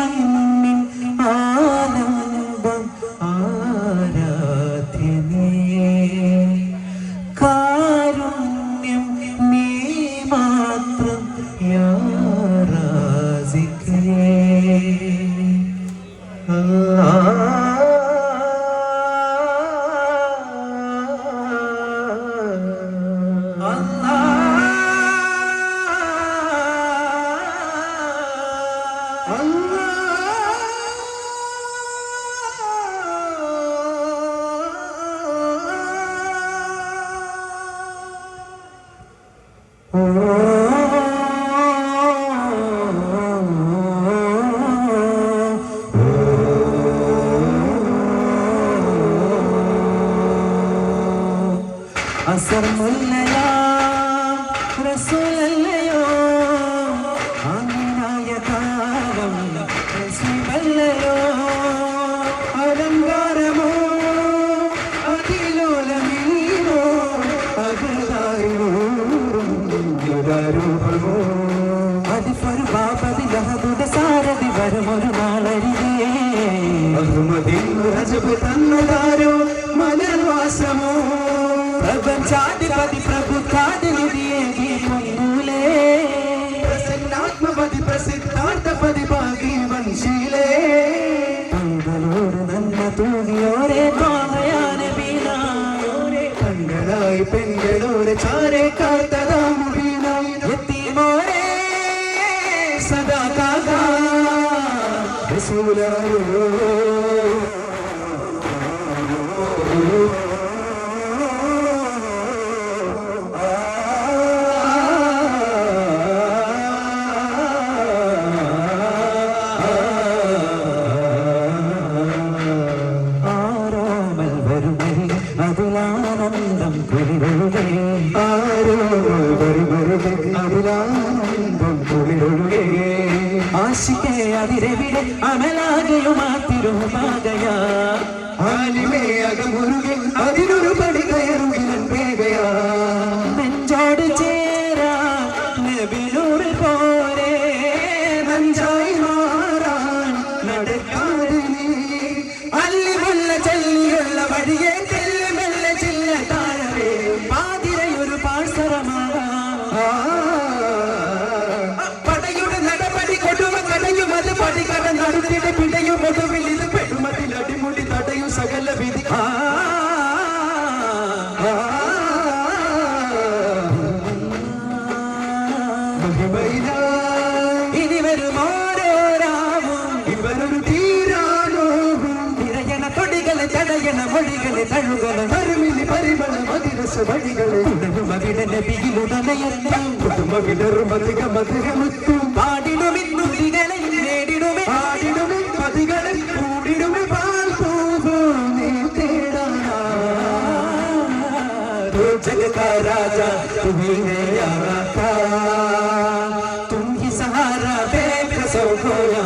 manhã. 嗯。വരുമൊരു നാളരികേ അഹ്മദിൻ റജബ് തന്നതാരോ മലർവാസമോ പ്രപഞ്ചാധിപതി പ്രബുദ്ധാദിനിധിയെ പൊന്നൂലേ പ്രസന്നാത്മപതി പ്രസിദ്ധാർത്ഥപതി ഭാഗി വംശീലേ പന്തലോട് നന്മ തൂകിയോരെ പാമയാന വീണായോരെ കണ്ണലായി പെൺകളോരെ ചാരെ കാത്തതാ വീണായി എത്തിമോരെ സദാ കാകാ അതിലാനന്ദം കുളിരൊഴുകേ ആരോ വരുമരുകെ അതിലാനന്ദം ಅದಿರವಿಡೆ ಅಮಲಾಗೆಯು ಮಾತಿರು ಮಾಗಯ ಹಾಲಿಮೆ ಅಗ ಮುರುಗೆ ಅದಿರು ಬಡಿಗಯರುಗೆ മൊഴികളെ തഴുകളെ മരുമിനി പരിമള മതിരസ വഴികളെ തുടരും അവിടെ നബിയിലുടനയർത്തും കുടുംബ വിടറും അധിക മധുരമുത്തും പാടിടുമിന്നും ദികളെ നേടിടുമേ പാടിടുമേ പതികളെ കൂടിടുമേ പാൽ പോകും നീ തേടാനാ तो जग का राजा तुम्ही है यारा का तुम ही सहारा बेकसो खोया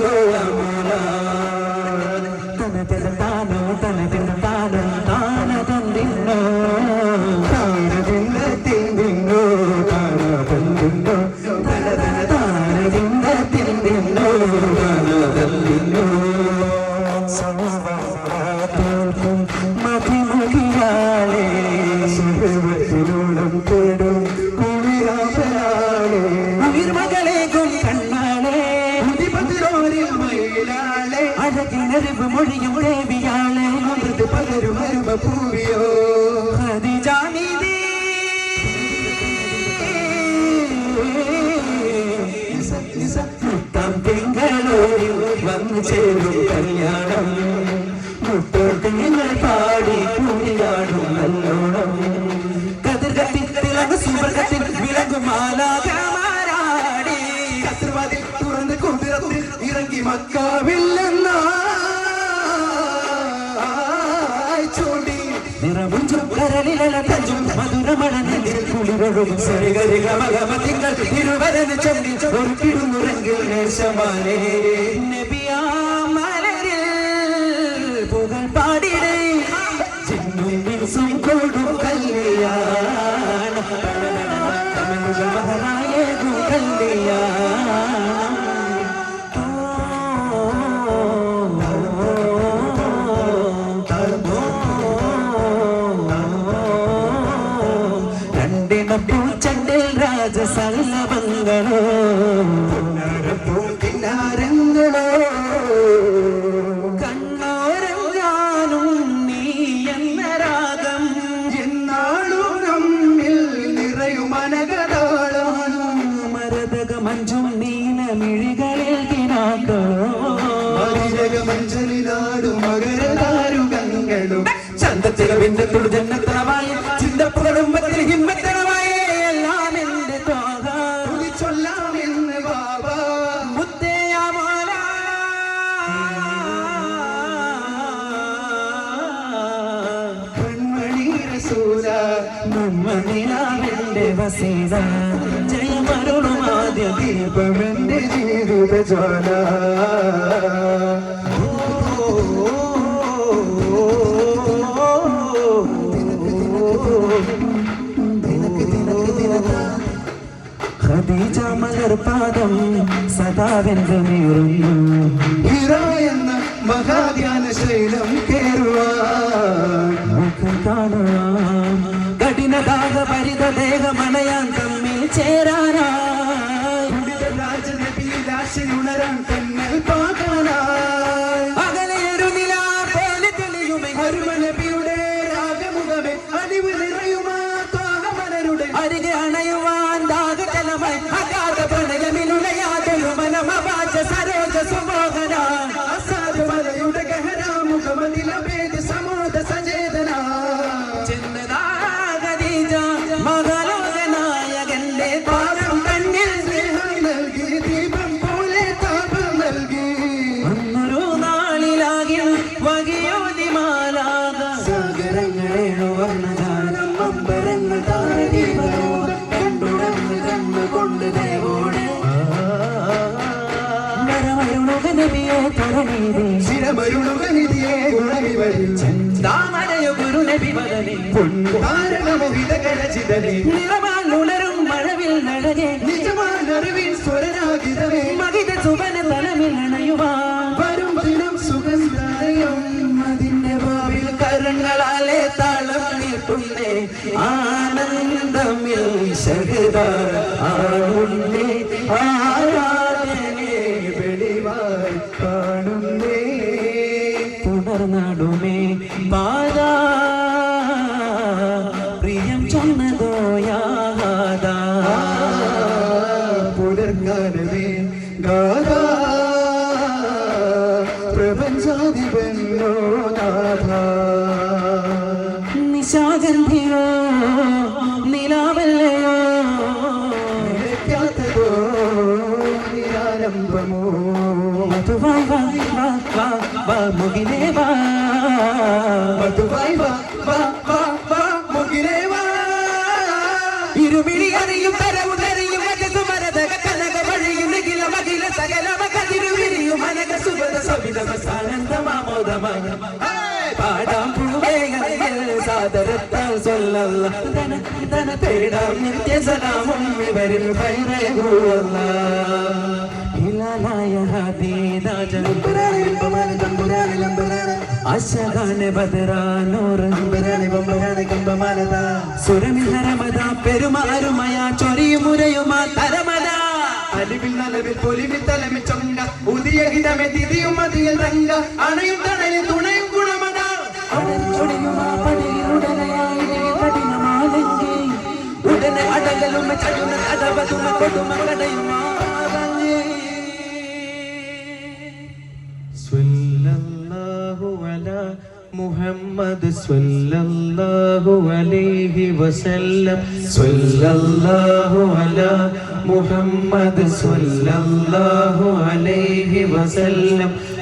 perdoa, മൊഴിയും ദേവിയാളെ അമൃത് പകരും അരുമ പൂവിയോ നിസ മുത്തം തിങ്കളൂരിൽ വന്നു ചേരും കല്യാണം മുത്തോട്ടങ്ങൾ പാടി കൂടിയാടും നല്ലോണം കതിർകത്തിൽ തിളങ്ങ് സുവർഗത്തിൽ വിളങ്ങും മാലാകമാരാടി കത്തിർവാതിൽ തുറന്ന് കുതിരത്തിൽ ഇറങ്ങി മക്കാവില്ലെന്ന നിറമുഞ്ചും കരളിലല തഞ്ചും മധുരമണ നെഞ്ചിൽ കുളിരൊഴുകും സരിഗരി ഗമഗമ തിങ്കൾ തിരുവരന് ചൊല്ലി ഒരു കിടുന്നുറങ്ങിൽ നേശമാനേ നബിയാ മലരിൽ പുകൾ പാടിടേ ചിന്നും മിൻസും കൊടും കല്യാണം തമിഴുകൾ മകനായേകും കല്യാണം ജന്നത്തനമായി ചിന്തപ്പുകളുമ്പത്തിൽ ഹിമ്മത്തനമായി എല്ലാം എന്റെ തോക. ചൊല്ലാമെന്ന് ബാബ. മുത്തയാമോല കൺമണി റസൂല നമ്മ നിലാവിന്റെ വസീത. ജയമരുളുമാദ്യ ദീപമെന്റെ ജീവിത ജ്വാല. മലർപാദം സദാവെன்று നീറുന്നു ഹിറ എന്ന മഹാധ്യാന ശൈലം കേറുവാൻ. കഠിനദാഹ പരിത ദേഹമണയാൻ തമ്മിൽ ചേരാനാ രാജനബിയിലാശയുണരാൻ തന്നൽ പാകാനായി അകലെയൊരു നില പോലെ തെളിയുമെ. അരുമനബിയുടെ രാഗമുഖമേ അലിവ് നിറയുമാ താഹമലരുടെ അരികെ അണയുവാൻ ദാഹജലമായി. നൽകി ദീപം പോലെ താപം നൽകി. അന്നൊരു നാളിലാകിൽ വകിയോതിമാലാക സാഗരങ്ങളേഴുവർണജാലം അമ്പരങ്ങൾ താരദീപലോകം കണ്ടുടന്ന് കണ്ണുകൊണ്ട് ദേവോടെ. നബിയെ തുറനീതി ശിരമരുളുക നിധിയെ ഗുണവിവരിൽ താമരയോ ഗുരു നബി വദനെ താരണമോഹിത കരചിതനെ നിറമാൽ ഉണരും മഴവിൽ നഴകെ നിജമാനറിവിൻ സ്വരരാഗിതമേ മകിത സുവന തലമിൽ അണയുവാൻ. വരും ദിനം സുഗന്ധാലയം. അതിന്റെ ഭാവിൽ കരങ്ങളാലെ താളം നീട്ടുന്നേ. ആനന്ദമിൽ ആളുന്നേ ആരാധനേ പ്രപഞ്ചാധിപന്നോ നാഥ നിശാഗന്ധിയോ നിലാവല്ലയോ. നിലയ്ക്കാത്തതോ നിരാലംബമോ മധുവായി വാ വാ വാ വാ മുകിലേ വാ. മധുവായി വാ വാ സാനന്ദമാമോദമായ പാടാം പൂവേഗയിൽ സാദരത്താൽ സൊല്ലല്ല ധന തേടാം നിത്യ സലാമും ഇവരിൽ ഭൈരകൂവല്ല ഹിലാലായ തമ്പുരാനെ തമ്പുരാനെ ബദറാനോർ തമ്പുരാനെ ബമ്പരാനെ തരമത അലിവിൽ നലവിൽ പൊലിവിൽ തലമിൽ രംഗ അണയും തണയും തുണയും ഗുണമതാ. ഉടനെ അടകലും ചടുന കടവതുമ കൊടുമ അലാ മുഹമ്മദ് സ്വല്ലല്ലാഹു അലൈഹി വസല്ലം. സ്വല്ലല്ലാഹു അലാ മുഹമ്മദ് സ്വല്ലല്ലാഹു അലൈഹി വസല്ലം.